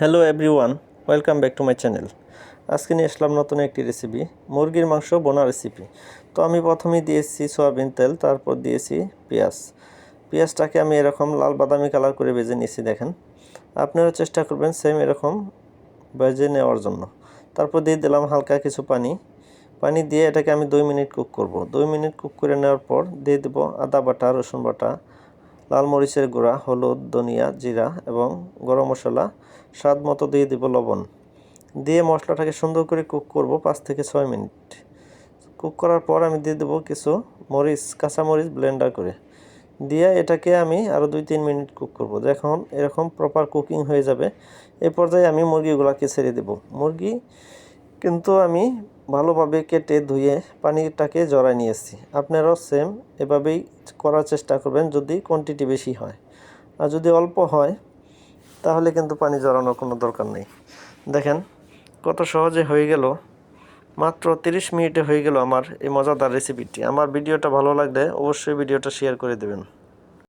Hello everyone welcome back to my channel আজকে নিয়ে আসলাম নতুন একটি রেসিপি মুরগির মাংস বোনা রেসিপি তো আমি প্রথমেই দিয়েছি সয়াবিন তেল, তারপর দিয়েছি পেঁয়াজ। পেঁয়াজটাকে আমি এরকম লাল বাদামি কালার করে ভেজে নিয়েছি, দেখেন। আপনারা চেষ্টা করবেন সেম এরকম ভেজে নেওয়ার জন্য। তারপর দিয়ে দিলাম হালকা কিছু পানি। পানি দিয়ে এটাকে আমি দুই মিনিট কুক করব। দুই মিনিট কুক করে নেওয়ার পর দিয়ে দেবো আদা বাটা, রসুন বাটা লাল মরিচের গুঁড়া, হলুদ, ধনিয়া, জিরা এবং গরম মশলা, স্বাদ মতো দিয়ে দেব লবণ। দিয়ে মশলাটাকে সুন্দর করে কুক করব পাঁচ থেকে ছয় মিনিট। কুক করার পর আমি দিয়ে দেবো কিছু মরিচ, কাঁচা মরিচ ব্লেন্ডার করে। দিয়ে এটাকে আমি আরও দুই তিন মিনিট কুক করব। যখন এরকম প্রপার কুকিং হয়ে যাবে। এই পর্যায়ে আমি মুরগিগুলোকে ছেড়ে দেব। মুরগি কিন্তু আমি ভালোভাবে কেটে ধুয়ে পানিটাকে জড়াই নিয়েছি আপনারাও সেম এভাবেই করার চেষ্টা করবেন যদি কোয়ান্টিটি বেশি হয়। আর যদি অল্প হয়, তাহলে কিন্তু পানি জড়ানোর কোনো দরকার নেই। দেখেন, কত সহজে হয়ে গেল। মাত্র তিরিশ মিনিটে হয়ে গেল আমার এই মজাদার রেসিপিটি আমার ভিডিওটা ভালো লাগলে অবশ্যই ভিডিওটা শেয়ার করে দেবেন।